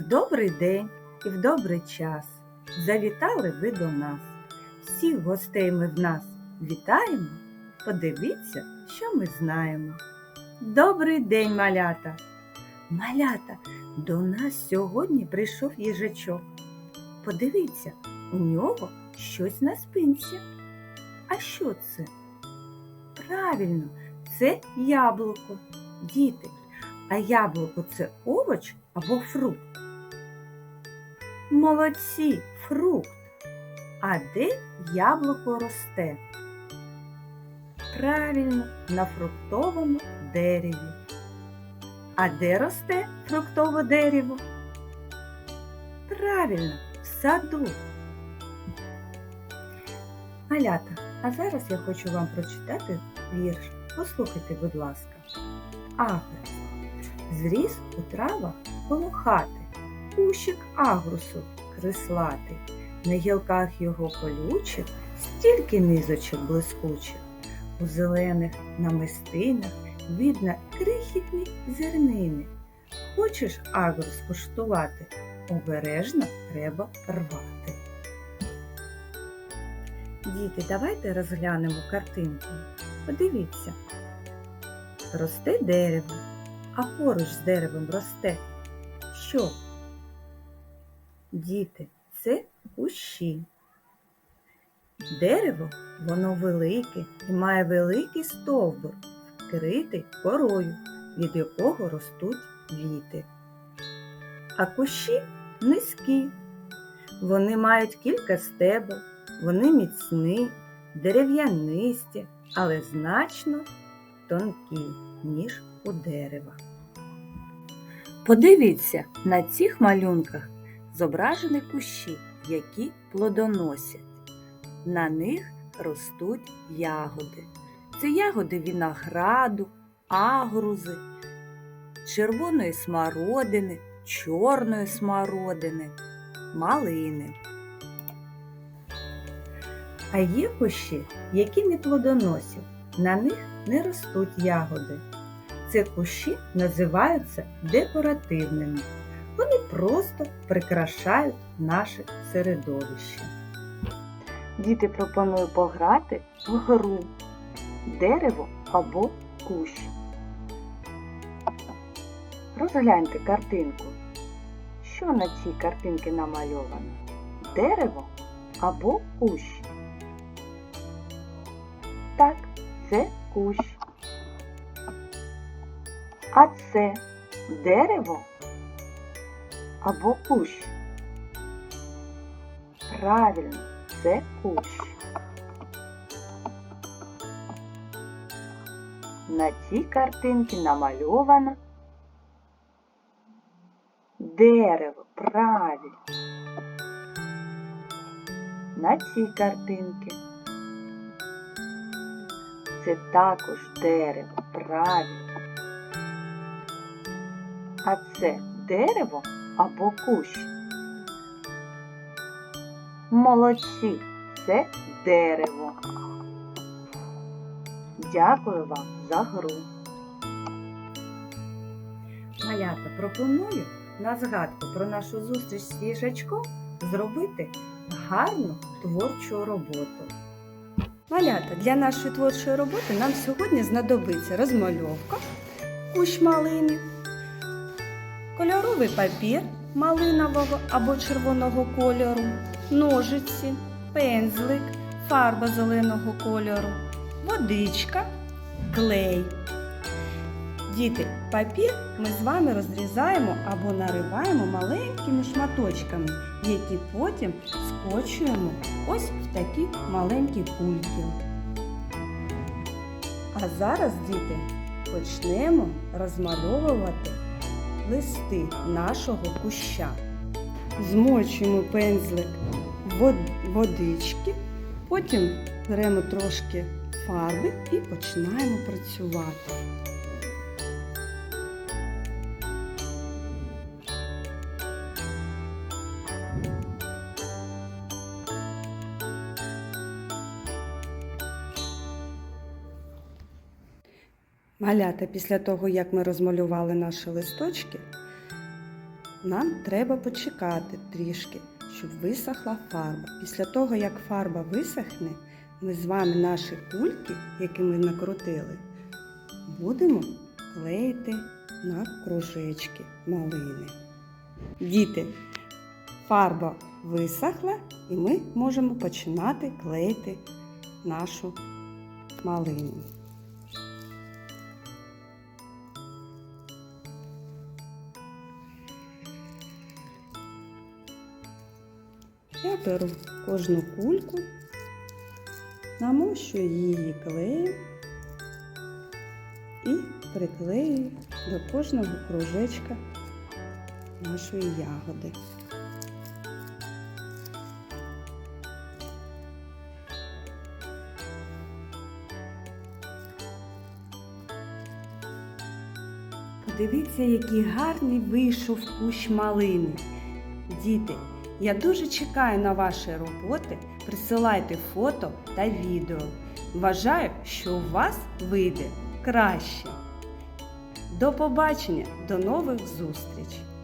В добрий день і в добрий час завітали ви до нас. Всіх гостей ми в нас вітаємо. Подивіться, що ми знаємо. Добрий день, малята! Малята, до нас сьогодні прийшов їжачок. Подивіться, у нього щось на спинці. А що це? Правильно, це яблуко. Діти, а яблуко це овоч або фрукт? Молодці, фрукт. А де яблуко росте? Правильно, на фруктовому дереві. А де росте фруктове дерево? Правильно, в саду. Малята, а зараз я хочу вам прочитати вірш. Послухайте, будь ласка. Агрес. Зріс у травах коло хати, кущик агрусу крислатий. На гілках його колючих стільки низочок блискучих. У зелених намистинах видно крихітні зернини. Хочеш агрус куштувати? Обережно треба рвати. Діти, давайте розглянемо картинку. Подивіться. Росте дерево, а поруч з деревом росте що? Діти, це кущі. Дерево, воно велике і має великий стовбур, вкритий корою, від якого ростуть віти. А кущі низькі. Вони мають кілька стебел, вони міцні, дерев'янисті, але значно тонкі, ніж у дерева. Подивіться, на цих малюнках зображені кущі, які плодоносять. На них ростуть ягоди. Це ягоди винограду, агрузи, червоної смородини, чорної смородини, малини. А є кущі, які не плодоносять, на них не ростуть ягоди. Це кущі називаються декоративними. Вони просто прикрашають наше середовище. Діти пропоную пограти в гру дерево або кущ. Розгляньте картинку. Що на цій картинці намальовано? Дерево або кущ? Так, це кущ. А це дерево або кущ? Правильно, це кущ. На цій картинці намальовано дерево, правильно. На цій картинці це також дерево, правильно. А це дерево або кущ? Молодці, це дерево. Дякую вам за гру. Малята пропоную на згадку про нашу зустріч з їжачком зробити гарну творчу роботу. Малята, для нашої творчої роботи нам сьогодні знадобиться розмальовка, кущ малини, кольоровий папір малинового або червоного кольору, ножиці, пензлик, фарба зеленого кольору, водичка, клей. Діти, папір ми з вами розрізаємо або нариваємо маленькими шматочками, які потім скочуємо ось в такі маленькі кульки. А зараз, діти, почнемо розмальовувати листи нашого куща. Змочуємо пензлик водички, потім беремо трошки фарби і починаємо працювати. Малята, після того, як ми розмалювали наші листочки, нам треба почекати трішки, щоб висохла фарба. Після того, як фарба висохне, ми з вами наші кульки, які ми накрутили, будемо клеїти на кружечки малини. Діти, фарба висохла і ми можемо починати клеїти нашу малину. Я беру кожну кульку, намощую її клеєм і приклею до кожного кружечка нашої ягоди. Подивіться, який гарний вийшов кущ малини. Діти, я дуже чекаю на ваші роботи. Присилайте фото та відео. Вважаю, що у вас вийде краще. До побачення, до нових зустрічей!